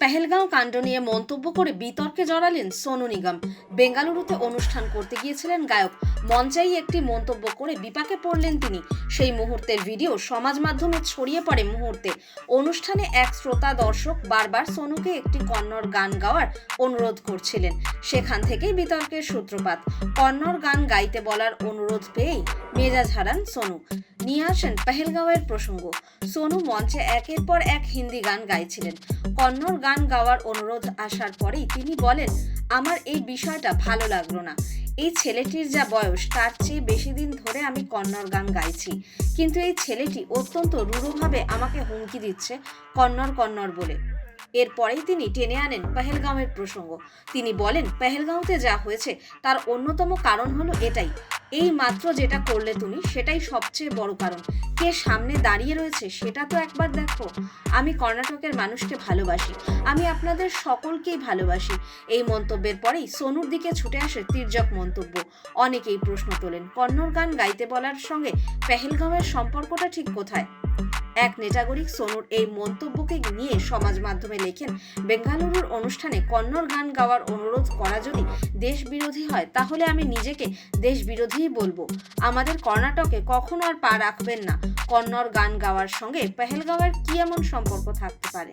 পেহেলগাঁও কাণ্ড নিয়ে মন্তব্য করে বিতর্কে জড়ালেন সোনু নিগম। বেঙ্গালুরুতে অনুষ্ঠান করতে গিয়েছিলেন গায়ক। মঞ্চেই একটি মন্তব্য করে বিপাকে পড়লেন তিনি। সেই মুহূর্তের ভিডিও সমাজ মাধ্যমে ছড়িয়ে পড়ে মুহূর্তে। অনুষ্ঠানে এক শ্রোতা দর্শক বারবার সোনুকে একটি কন্নড় গান গাওয়ার অনুরোধ করছিলেন। সেখান থেকেই বিতর্কের সূত্রপাত। কন্নড় গান গাইতে বলার অনুরোধ পেয়েই মেজাজ হারান সোনু। নিয়ে আসেন পেহেলগাঁওয়ের প্রসঙ্গ। সোনু মঞ্চে একের পর এক হিন্দি গান গাইছিলেন। কন্নড় গান গাওয়ার অনুরোধ আসার পরেই তিনি বলেন, আমার এই বিষয়টা ভালো লাগল না। এই ছেলেটির যা বয়স, তার চেয়ে বেশি দিন ধরে আমি কন্নড় গান গাইছি। কিন্তু এই ছেলেটি অত্যন্ত রূঢ়ভাবে আমাকে হুমকি দিচ্ছে কন্নড় কন্নড় বলে। এরপরেই তিনি টেনে আনেন পেহেলগাঁওয়ের প্রসঙ্গ। তিনি বলেন, পেহেলগাঁওতে যা হয়েছে, তার অন্যতম কারণ হলো এটাই। এই মাত্র যেটা করলে তুমি, সেটাই সবচেয়ে বড় কারণ। কে সামনে দাঁড়িয়ে রয়েছে, সেটা তো একবার দেখো। আমি কর্ণাটকের মানুষকে ভালোবাসি। আমি আপনাদের সকলকেই ভালোবাসি। এই মন্তব্যের পরেই সোনুর দিকে ছুটে আসে তির্যক মন্তব্য। অনেকেই প্রশ্ন তোলেন, কন্নড় গান গাইতে বলার সঙ্গে পেহেলগামের সম্পর্কটা ঠিক কোথায়? এক নেটাগরিক সোনুর এই মন্তব্যকে নিয়ে সমাজ মাধ্যমে লেখেন, বেঙ্গালুরুর অনুষ্ঠানে কন্নড় গান গাওয়ার অনুরোধ করা যদি দেশ বিরোধী হয়, তাহলে আমি নিজেকে দেশ বিরোধীই বলব। আমাদের কর্ণাটকে কখনো আর পা রাখবেন না। কন্নড় গান গাওয়ার সঙ্গে পেহেলগাঁওয়ের কি এমন সম্পর্ক থাকতে পারে?